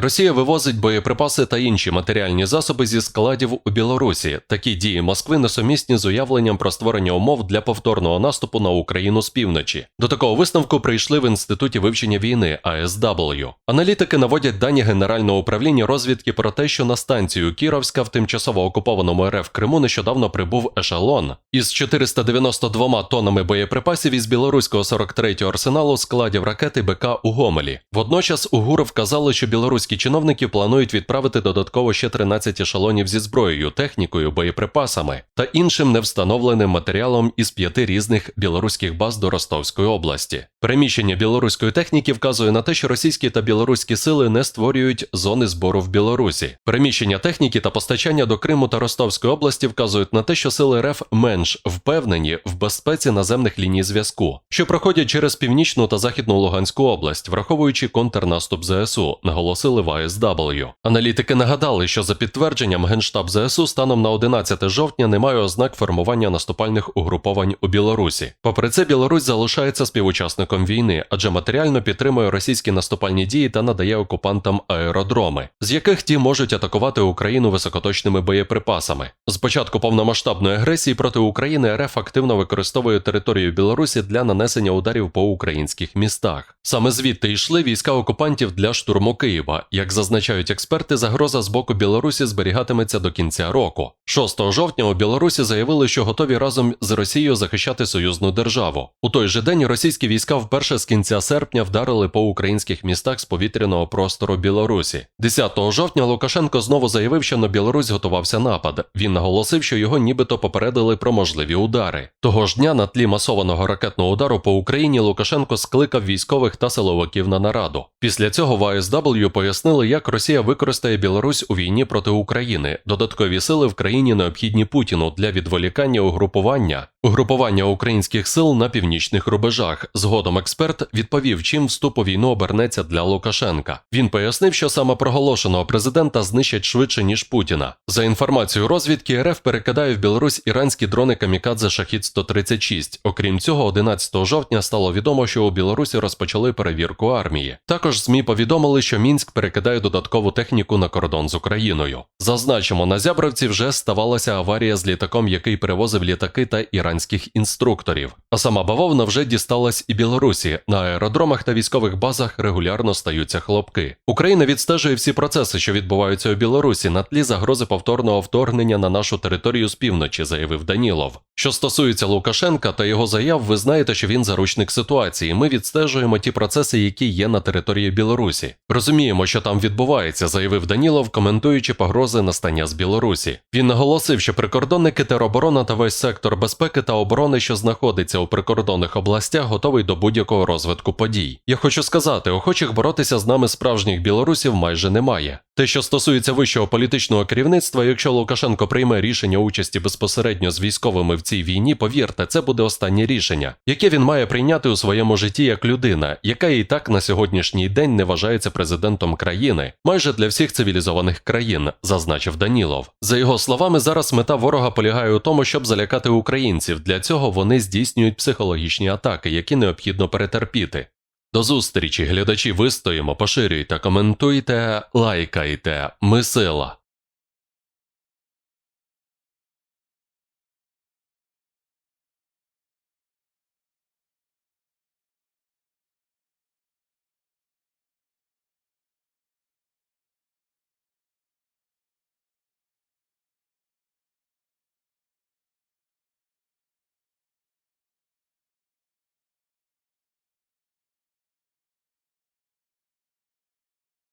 Росія вивозить боєприпаси та інші матеріальні засоби зі складів у Білорусі. Такі дії Москви несумісні з уявленням про створення умов для повторного наступу на Україну з півночі. До такого висновку прийшли в інституті вивчення війни ASW. Аналітики наводять дані Генерального управління розвідки про те, що на станцію Кіровська в тимчасово окупованому РФ Криму нещодавно прибув ешелон із 492 тоннами боєприпасів із білоруського 43-го арсеналу складів ракети БК у Гомелі. Водночас у ГУР вказали, що білоруські чиновники планують відправити додатково ще 13 ешелонів зі зброєю, технікою, боєприпасами та іншим невстановленим матеріалом із п'яти різних білоруських баз до Ростовської області. Переміщення білоруської техніки вказує на те, що російські та білоруські сили не створюють зони збору в Білорусі. Переміщення техніки та постачання до Криму та Ростовської області вказують на те, що сили РФ менш впевнені в безпеці наземних ліній зв'язку, що проходять через північну та західну Луганську область, враховуючи контрнаступ ЗСУ, наголосили в АСW. Аналітики нагадали, що за підтвердженням Генштаб ЗСУ станом на 11 жовтня немає ознак формування наступальних угруповань у Білорусі. Попри це, Білорусь залишається співучасником війни, адже матеріально підтримує російські наступальні дії та надає окупантам аеродроми, з яких ті можуть атакувати Україну високоточними боєприпасами. З початку повномасштабної агресії проти України РФ активно використовує територію Білорусі для нанесення ударів по українських містах. Саме звідти йшли війська окупантів для штурму Києва. Як зазначають експерти, загроза з боку Білорусі зберігатиметься до кінця року. 6 жовтня у Білорусі заявили, що готові разом з Росією захищати союзну державу. У той же день російські війська вперше з кінця серпня вдарили по українських містах з повітряного простору Білорусі. 10 жовтня Лукашенко знову заявив, що на Білорусь готувався напад. Він наголосив, що його нібито попередили про можливі удари. Того ж дня на тлі масованого ракетного удару по Україні Лукашенко скликав військових та силовиків на нараду. Після цього в АСW пояснили, як Росія використає Білорусь у війні проти України. Додаткові сили в країні необхідні Путіну для відволікання угрупування. Угрупування українських сил на північних рубежах. Згодом експерт відповів, чим вступ у війну обернеться для Лукашенка. Він пояснив, що саме проголошеного президента знищать швидше ніж Путіна. За інформацією розвідки, РФ перекидає в Білорусь іранські дрони Камікадзе Шахід 136 Окрім цього, 11 жовтня стало відомо, що у Білорусі розпочали перевірку армії. Також ЗМІ повідомили, що Мінськ перекидає додаткову техніку на кордон з Україною. Зазначимо, на Зябровці вже ставалася аварія з літаком, який перевозив літаки та іранських інструкторів. А сама бавовна вже дісталась і Білорусі. На аеродромах та військових базах регулярно стаються хлопки. Україна відстежує всі процеси, що відбуваються у Білорусі, на тлі загрози повторного вторгнення на нашу територію з півночі, заявив Данілов. Що стосується Лукашенка та його заяв, ви знаєте, що він заручник ситуації. Ми відстежуємо ті процеси, які є на території Білорусі. Розуміємо, що там відбувається, заявив Данілов, коментуючи погрози настання з Білорусі. Він наголосив, що прикордонники тероборона та весь сектор безпеки та оборони, що знаходиться у прикордонних областях, готовий до будь-якого розвитку подій. Я хочу сказати, охочих боротися з нами справжніх білорусів майже немає. Те, що стосується вищого політичного керівництва, якщо Лукашенко прийме рішення участі безпосередньо з військовими в цій війні, повірте, це буде останнє рішення, яке він має прийняти у своєму житті як людина, яка і так на сьогоднішній день не вважається президентом країни, майже для всіх цивілізованих країн, зазначив Данілов. За його словами, зараз мета ворога полягає у тому, щоб залякати українців. Для цього вони здійснюють психологічні атаки, які необхідно перетерпіти. До зустрічі, глядачі, вистоїмо, поширюйте, коментуйте, лайкайте. Ми сила.